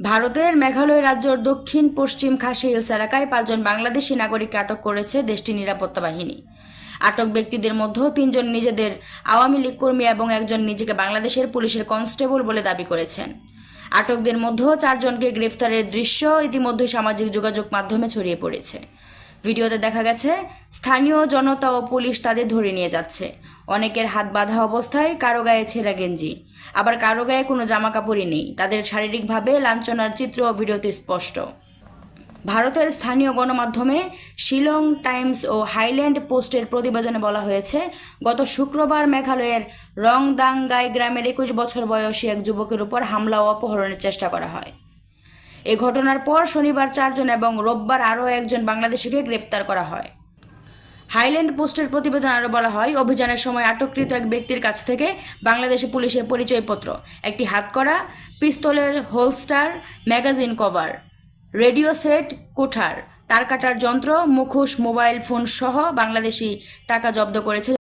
ভারতের মেঘালয় রাজ্যের দক্ষিণ, পশ্চিম খাসি হিলস এলাকায় পাঁচজন বাংলাদেশি নাগরিককে আটক করেছে দেশটির নিরাপত্তা বাহিনী। আটক ব্যক্তিদের মধ্যে তিনজন নিজেদের আওয়ামী লীগ কর্মী এবং একজন নিজেকে বাংলাদেশের পুলিশের কনস্টেবল বলে দাবি করেছেন। আটকদের মধ্যেও চারজনকে গ্রেফতারের দৃশ্য ইতিমধ্যে সামাজিক যোগাযোগ মাধ্যমে ছড়িয়ে পড়েছে। ভিডিওতে দেখা গেছে, স্থানীয় জনতা ও পুলিশ তাদের ধরে নিয়ে যাচ্ছে। অনেকের হাত বাঁধা অবস্থায় কারও গায়ে ছেঁড়া গেঞ্জি। আবার কারও গায়ে কোনো জামা কাপড়ই নেই। তাদের শারীরিকভাবে লাঞ্ছনার চিত্র ভিডিওতে স্পষ্ট। ভারতের স্থানীয় গণমাধ্যমে শিলং টাইমস ও হাইল্যান্ড পোস্টের প্রতিবেদনে বলা হয়েছে, গত শুক্রবার মেঘালয়ের রংদাঙ্গাই গ্রামের একুশ বছর বয়সী এক যুবকের উপর হামলা ও অপহরণের চেষ্টা করা হয়। এ ঘটনার পর শনিবার চারজন এবং রোববার আরও একজন বাংলাদেশিকে গ্রেপ্তার করা হয়। হাইল্যান্ড পোস্টের প্রতিবেদন আরও বলা হয়, অভিযানের সময় আটককৃত এক ব্যক্তির কাছ থেকে বাংলাদেশি পুলিশের পরিচয়পত্র, একটি হাতকড়া, পিস্তলের holster, magazine cover, radio set, কুঠার, তার কাটার যন্ত্র, মুখোশ, মোবাইল ফোন সহ বাংলাদেশি টাকা জব্দ করেছে